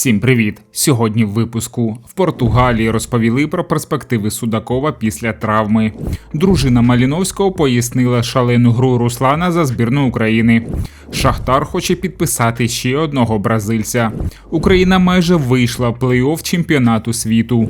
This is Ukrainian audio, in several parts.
Всім привіт! Сьогодні в випуску в Португалії розповіли про перспективи Судакова після травми. Дружина Маліновського пояснила шалену гру Руслана за збірну України. Шахтар хоче підписати ще одного бразильця. Україна майже вийшла в плей-офф чемпіонату світу.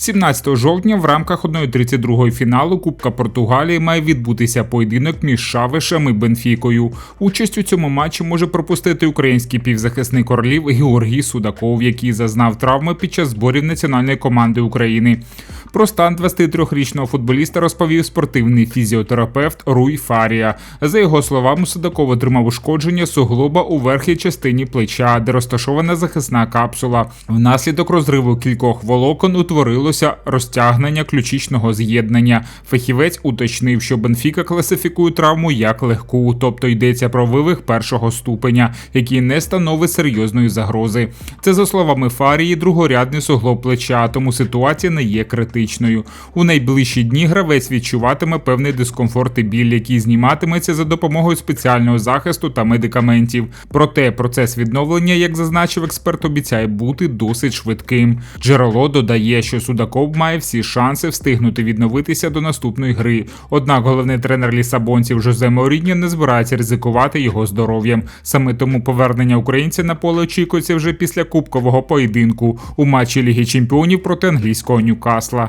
17 жовтня в рамках 1-32 фіналу Кубка Португалії має відбутися поєдинок між Шавишем і Бенфікою. Участь у цьому матчі може пропустити український півзахисник орлів Георгій Судаков, який зазнав травми під час зборів національної команди України. Про стан 23-річного футболіста розповів спортивний фізіотерапевт Руй Фарія. За його словами, Судаков отримав ушкодження суглоба у верхній частині плеча, де розташована захисна капсула. Внаслідок розриву кількох волокон утворилося розтягнення ключичного з'єднання. Фахівець уточнив, що Бенфіка класифікує травму як легку, тобто йдеться про вивих першого ступеня, який не становить серйозної загрози. Це за словами Фарії, другорядний суглоб плеча, тому ситуація не є критичною. У найближчі дні гравець відчуватиме певний дискомфорт і біль, який зніматиметься за допомогою спеціального захисту та медикаментів. Проте процес відновлення, як зазначив експерт, обіцяє бути досить швидким. Джерело додає, що Судаков має всі шанси встигнути відновитися до наступної гри. Однак головний тренер лісабонців Жозе Моріння не збирається ризикувати його здоров'ям. Саме тому повернення українця на поле очікується вже після кубкового поєдинку у матчі Ліги Чемпіонів проти англійського Ньюкасла.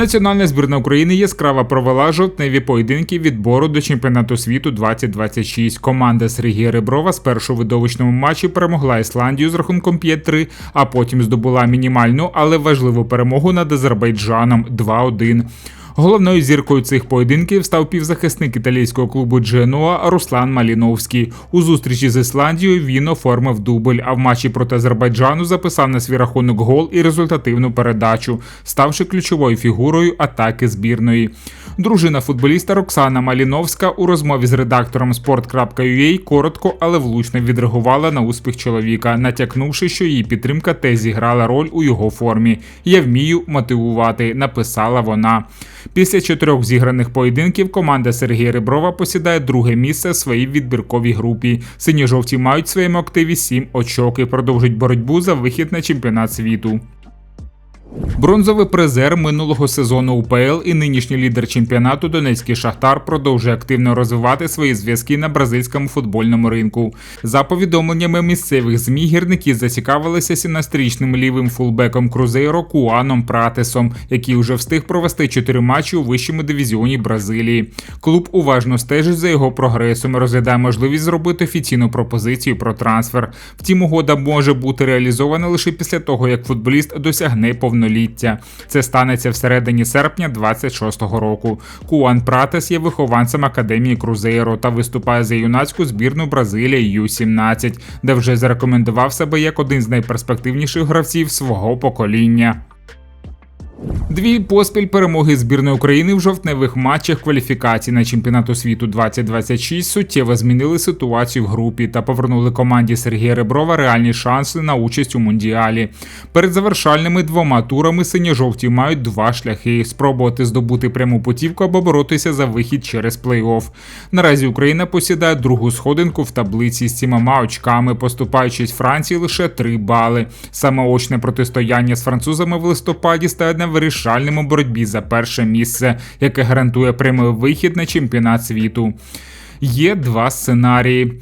Національна збірна України яскраво провела жовтневі поєдинки відбору до чемпіонату світу 2026. Команда Сергія Реброва спершу у видовищному матчі перемогла Ісландію з рахунком 5-3, а потім здобула мінімальну, але важливу перемогу над Азербайджаном 2-1. Головною зіркою цих поєдинків став півзахисник італійського клубу Дженуа Руслан Маліновський. У зустрічі з Ісландією він оформив дубль, а в матчі проти Азербайджану записав на свій рахунок гол і результативну передачу, ставши ключовою фігурою атаки збірної. Дружина футболіста Роксана Маліновська у розмові з редактором sport.ua коротко, але влучно відреагувала на успіх чоловіка, натякнувши, що її підтримка теж зіграла роль у його формі. Я вмію мотивувати, написала вона. Після чотирьох зіграних поєдинків команда Сергія Реброва посідає друге місце в своїй відбірковій групі. Сині-жовті мають в своєму активі сім очок і продовжують боротьбу за вихід на чемпіонат світу. Бронзовий призер минулого сезону УПЛ і нинішній лідер чемпіонату Донецький Шахтар продовжує активно розвивати свої зв'язки на бразильському футбольному ринку. За повідомленнями місцевих змі гірники зацікавилися 17-річним лівим фулбеком Крузейро Куаном Пратесом, який вже встиг провести чотири матчі у вищому дивізіоні Бразилії. Клуб уважно стежить за його прогресом і розглядає можливість зробити офіційну пропозицію про трансфер. Втім, угода може бути реалізована лише після того, як футболіст досягне повноцінного повноліття. Це станеться всередині серпня 26-го року. Куан Пратес є вихованцем академії Крузейро та виступає за юнацьку збірну Бразилії Ю-17, де вже зарекомендував себе як один з найперспективніших гравців свого покоління. Дві поспіль перемоги збірної України в жовтневих матчах кваліфікації на чемпіонату світу 2026 суттєво змінили ситуацію в групі та повернули команді Сергія Реброва реальні шанси на участь у мундіалі. Перед завершальними двома турами синьо-жовті мають два шляхи: спробувати здобути пряму путівку або боротися за вихід через плей-офф. Наразі Україна посідає другу сходинку в таблиці з сімома очками, поступаючись Франції лише три бали. Саме очне протистояння з французами в листопаді стає вирішальним боротьбі за перше місце, яке гарантує прямий вихід на чемпіонат світу. Є два сценарії.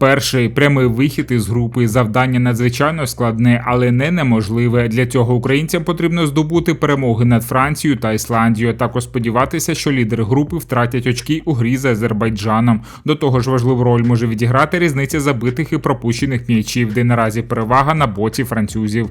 Перший прямий вихід із групи завдання надзвичайно складне, але не неможливе. Для цього українцям потрібно здобути перемоги над Францією та Ісландією. Також сподіватися, що лідери групи втратять очки у грі з Азербайджаном. До того ж, важливу роль може відіграти різниця забитих і пропущених м'ячів, де наразі перевага на боці французів.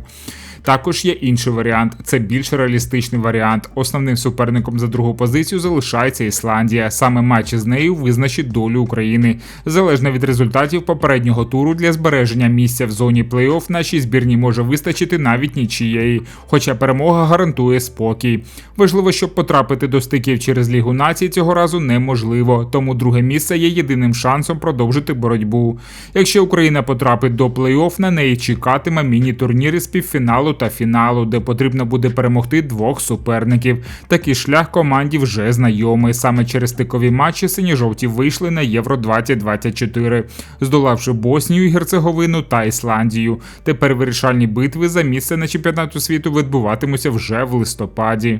Також є інший варіант. Це більш реалістичний варіант. Основним суперником за другу позицію залишається Ісландія. Саме матч з нею визначить долю України. Залежно від результатів попереднього туру для збереження місця в зоні плей-офф нашій збірні може вистачити навіть нічієї, хоча перемога гарантує спокій. Важливо, щоб потрапити до стиків через Лігу націй цього разу неможливо, тому друге місце є єдиним шансом продовжити боротьбу. Якщо Україна потрапить до плей-офф, на неї чекатиме міні-турніри з півфіналу та фіналу, де потрібно буде перемогти двох суперників. Такий шлях команді вже знайомий. Саме через стикові матчі сині-жовті вийшли на Євро 2024, здолавши Боснію Герцеговину та Ісландію. Тепер вирішальні битви за місце на чемпіонату світу відбуватимуться вже в листопаді.